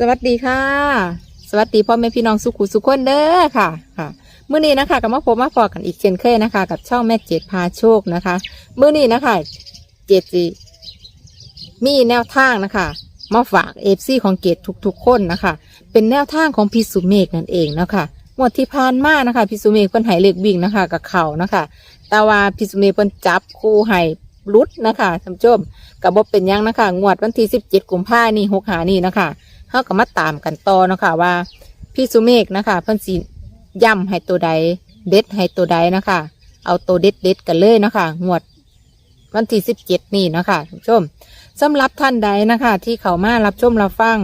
สวัสดีค่ะ สวัสดีพ่อแม่พี่น้องสุขุสุขคนเด้อค่ะค่ะมื้อนี้นะคะกับมาพบมาพอกันอีกเช่นเคยนะคะ กับช่องแม่เจดพาโชคนะคะมื้อนี้นะคะ เจดจีมีแนวทางนะคะมาฝากเอฟซีของเกดทุกๆคนนะคะ เป็นแนวทางของพี่สุเมฆนั่นเองนะคะงวดที่ผ่านมานะคะพี่สุเมฆเพิ่นใหายเลขวิ่งนะคะกับเขานะคะแต่ว่าพี่สุเมฆเพิ่นจับคู่ให้รุดนะคะท่านผู้ชมกับบเป็นยังนะคะงวดวันที่สิบเจ็ดกุมภาพันธ์นี่หกหานี่นะคะ เขาก็มาตามกันต่อเนาะคะว่าพี่สุเมฆนะคะเพิ่นสิย่ำให้ตัวใด เด็ดให้ตัวใดนะคะ เอาตัวเด็ดเด็ดกันเลยนะคะงวดวันที่สิบเจ็ดนี่นะคะท่านผู้ชมสำหรับท่านใดนะคะ ที่เขามารับชมรับฟัง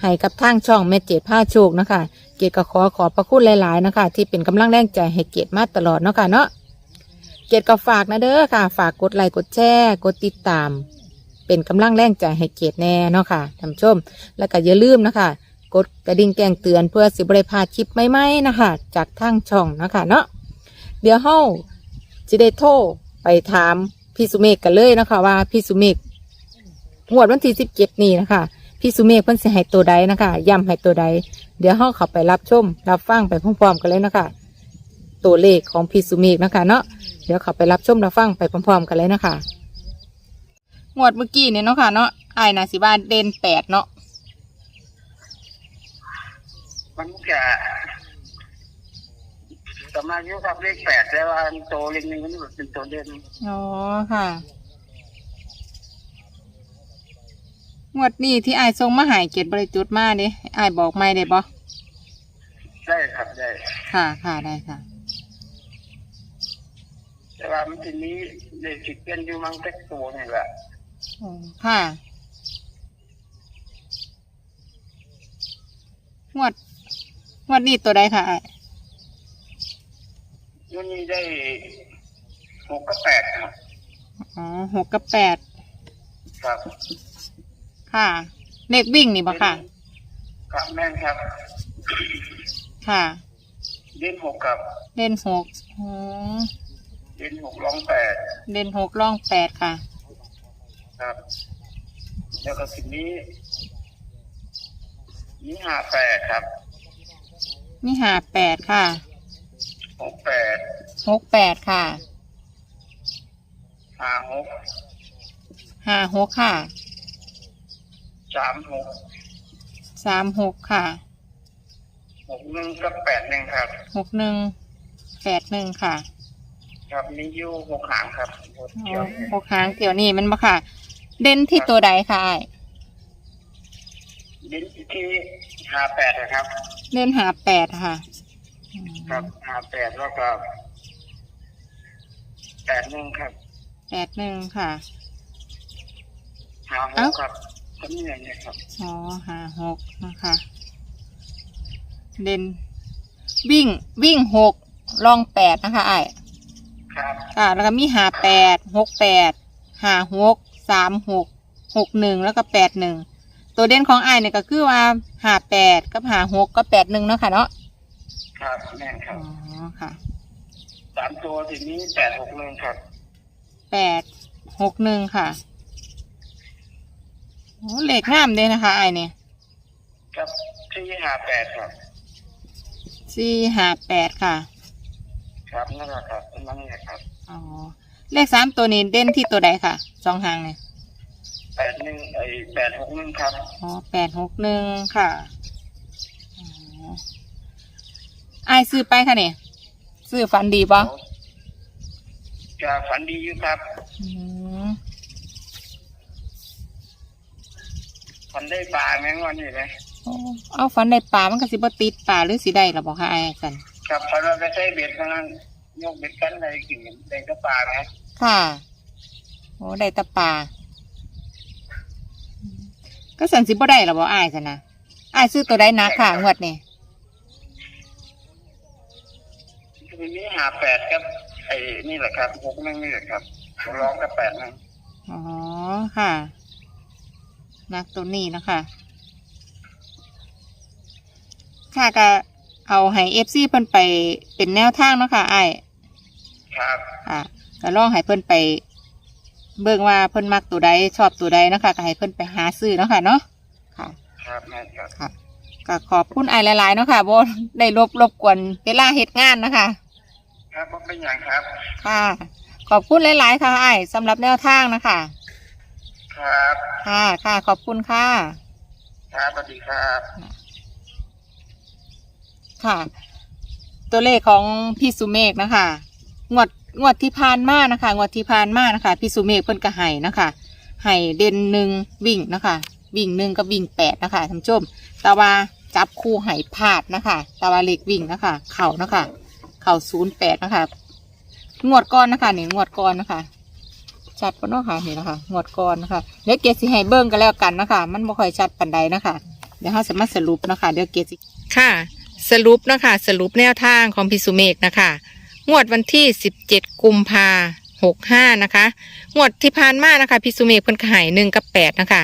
ให้กับทางช่องแม่เจดผ้าโชคนะคะ เกียรติก็ขอขอบพระคุณหลายๆนะคะ ที่เป็นกำลังแรงใจให้เกียรติมาตลอดเนาะค่ะเนาะเกียรติก็ฝากนะเด้อค่ะ ฝากกดไลค์กดแชร์กดติดตาม เป็นกำลังแรงใจให้เกียรติแน่เนาะค่ะท่านผู้ชม แล้วก็อย่าลืมนะคะ กดกระดิ่งแจ้งเตือนเพื่อสิบริพลาดคลิปใหม่ๆนะคะ จากทางช่องนะคะเนาะเดี๋ยวเฮาจะได้โทรไปถามพี่สุเมฆกันเลยนะคะ ว่าพี่สุเมฆงวดวันที่สิบเจ็ดนี่นะคะพี่สุเมฆเพิ่นสิให้ตัวใดนะคะย้ำให้ตัวใด เดี๋ยวเฮาเข้าไปรับชม รับฟังไปพร้อมๆกันเลยนะคะ ตัวเลขของพี่สุเมฆนะคะ เนาะเดี๋ยวเข้าไปรับชมรับฟังไปพร้อมๆกันเลยนะคะ งวดเมื่อกี้เนี่ยเนาะค่ะเนาะไอ้ายนะสิว่าเด่นแปดเนาะมันจะสมายุครับเลขแปดแต่ว่าอันโตเลขหนึ่งมันเป็นตัวเด่นอ๋อค่ะงวดนี้ที่ไอ้ายส่งมาใหายเกียรติบริจุดมาเด้ไอ้ายบอกไม่ได้บ่ได้ครับได้ ค่ะค่ะได้ค่ะ แต่ว่ามันทีนี้เลขสิบเป็นอยู่มังเต็กตัวนี่แหละอ๋อ ค่ะงวดงวดนี้ตัวใดค่ะไอ้ายวันนี้ได้หกกับแปดครับอ๋อหกกับแปดครับค่ะเลขวิ่งนี่บ่ค่ะ ครับแม่นครับค่ะ เด่นหกกับเล่นหกอ๋อเด่นหกร้องแปดเล่นหกล่องแปดค่ะ ครับ แล้วก็ทีนี้นี่ห้าแปดครับมีหาแปดค่ะหกแปดหกแปดค่ะห้าหกห้าหกค่ะสามหกสามหกค่ะหกหนึ่งกับแปดหนึ่งครับ หกหนึ่งแปดหนึ่งค่ะ ครับนี่อยู่หกหางครับหกอ๋เกี่ยอวนี่หกหางเกี่ยวนี่มันบ่ค่ะ เด่นที่ตัวใดค่ะอ้ายดินที่หาแปดนะครับ เด่นหาแปดค่ะอืมครับหาแปดแล้วก็แปดหนึ่งครับแปดหนึ่งค่ะหาหเอ้ากครับก็นี่อย่างเงี้ยครับอ๋อหาหกนะคะ เด่น วิ่งวิ่งหกลองแปดนะคะอ้ายครับ ค่ะ แล้วก็มีหาแปดหกแปดหาหก สามหกหกหนึ่งแล้วก็แปดหนึ่งตัวเด่นของไอ้ายเนี่ยก็คือว่าหาแปดกับหาหกก็แปดหนึ่งเนาะค่ะเนาะครับแม่นครัอ๋บอค่ะสามตัวทีนี้แปดหกหนึ่งครับแปดหกหนึ่งค่ะโอ้เลขงามเลยนะคะไอ้ายเนี่ยครับที่หาแปดครับ สี่หาแปดค่ะ ครับนั่นแหละครับนั่นแหละครับ อ๋อ เลขสามตัวนี้เด่นที่ตัวใดค่ะสองหางเนี่ยแปดหนึ่งไอ้แปดหกหนึ่งครับอ๋อแปดหกหนึ่งค่ะอ๋อไอ้ายซื้อไปค่ะเนี่ยซื้อฟันดีปะจะฝันดีอยู่ครับอืมฝันได้ปลาแมงวันนี่เลยโอ้เอาฟันในป่ามันก็สิบ่ติดป่าหรือสิได้หรอบอกค่ะไอ้ายกัน ครับฝันว่าไปใช้เบ็ดทั้งนั้น ยกเบ็ดกันได้กินได้ก็ปลาไหมค่ะโอ้ได้แตะป่าก็สันสิบ่ได้หรอบอกอ้ายกันนะอ้ายซื้อตัวได้นะค่ะงวดนี่ทีนี้หาแปดครับไอ้นี่แหละครับหกหนึ่งนี่แหละครับร้องกับแปดหนึ่งอ๋อค่ะนักตัวนี้นะคะค่ะก็เอาให้เอฟซีเพิ่นไปเป็นแนวทางเนาะค่ะไอ้าย ครับค่ะก็ลองให้เพิ่นไป เบิ่งว่าเพิ่นมักตัวใดชอบตัวใดเนาะคะก็ให้เพิ่นไปหาซื้อเนาะค่ะเนาะค่ะคครับแม่ครับค่ะก็ขอบคุณไอ้หลายๆเนาะค่ะโบได้รบรบกวนเวลาเหตุงานนะคะครับผมเป็นอย่างครับ ค่ะ ขอบคุณหลาย ๆ ค่ะไอ้สำหรับแนวทางนะคะ ครับ ค่ะค่ะ ขอบคุณค่ะ ครับสวัสดีครับ ค่ะ ตัวเลขของพี่สุเมฆนะคะ งวดงวดที่ผ่านมานะคะงวดที่ผ่านมานะคะพี่สุเมฆเพิ่นก็ให้นะคะให้เด่นหนึ่งวิ่งนะคะวิ่งหนึ่งกับวิ่งแปดนะคะท่านผู้ชมแต่ว่าจับคู่ให้พลาดนะคะแต่ว่าเลขวิ่งนะคะ เข่านะคะ เข่าศูนย์แปดนะคะงวดก้อนนะคะนี่งวดก้อนนะคะชัดปะเนาะค่ะนี่นะคะงวดก้อนนะคะเดี๋ยวเกสิให้เบิ้งกันแล้วกันนะคะ มันไม่ค่อยชัดปันใดนะคะ เดี๋ยวเราสามารถสรุปนะคะ เดี๋ยวเกสิค่ะ สรุปนะคะ สรุปแนวทางของพิสุเมกนะคะ งวดวันที่ 17 กุมภาหกห้านะคะ งวดที่ผ่านมานะคะพิสุเมกเพิ่นก็ใหายหนึ่งกับแปดนะคะ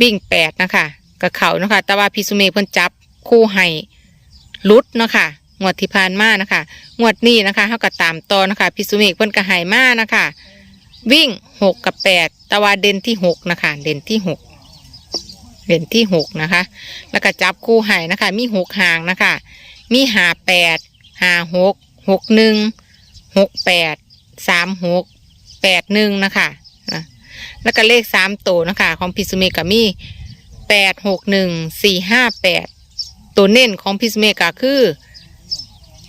บิ่งแปดนะคะกับเขานะคะ แต่ว่าพิสุเมกเพิ่นจับคู่ให้ลุดนะคะงวดที่ผ่านมานะคะงวดนี้นะคะเท่ากับตามต่อนะคะพิสุเมกเพิ่นก็หายมานะคะวิ่งหกกับแปดต่ว่าเด่นที่หกนะคะเด่นที่หกเด่นที่หกนะคะ แล้วก็จับคู่ให้นะคะ มีหกหางนะคะ มีหาแปดหาหก หกหนึ่งหกแปดสามหกแปดหนึ่งนะคะนะแล้วก็เลขสามตัวนะคะ ของพิสุเมกามีแปดหกหนึ่งสี่ห้าแปดตัวเน้นของพิสุเมกาคือ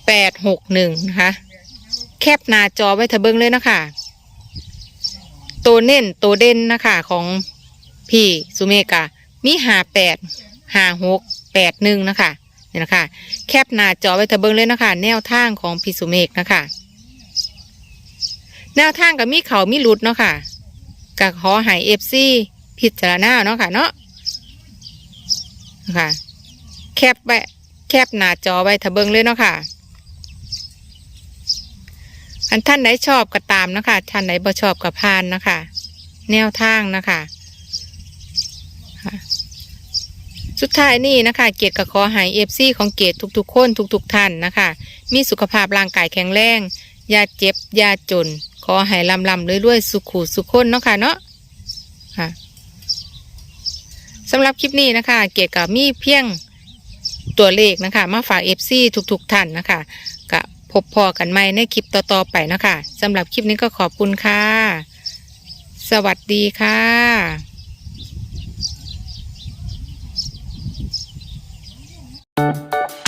แปดหกหนึ่งนะคะแคปหน้าจอไว้เถอะเบิ้งเลยนะคะตัวเน้นตัวเด่นนะคะของพี่สุเมกามีหาแปดหาหกแปดหนึ่งนะคะ นี่ยนะคะ แคปหน้าจอไว้เถอะเบิ้งเลยนะคะ แนวทางของพี่สุเมกนะคะ แนวทางกับมีเขามีหลุดเนาะค่ะกับขอหายเอฟซีพิจารณาเนาะค่ะเนาะนะคะแคปไว้แคปหน้าจอไว้เถอะเบิ้งเลยเนาะค่ะอันท่านไหนชอบก็ตามนะคะ ท่านไหนบ่ชอบก็พานนะคะ แนวทางนะคะค่ะ สุดท้ายนี่นะคะ เกียรติกับขอหายเอฟซีของเกียรติทุกๆ คนทุกๆท่านนะคะ มีสุขภาพร่างกายแข็งแรงอย่าเจ็บอย่าจน ขอให้ลำลำเรื่อยๆ สุขุสุขคนเนาะค่ะเนาะค่ะสำหรับคลิปนี้นะคะ เกียรติกับมีเพียงตัวเลขนะคะ มาฝากเอฟซีทุกๆ ท่านนะคะกับพบพอกันใหม่ในคลิปต่อๆไปนะคะสำหรับคลิปนี้ก็ขอบคุณค่ะ สวัสดีค่ะ Thank you.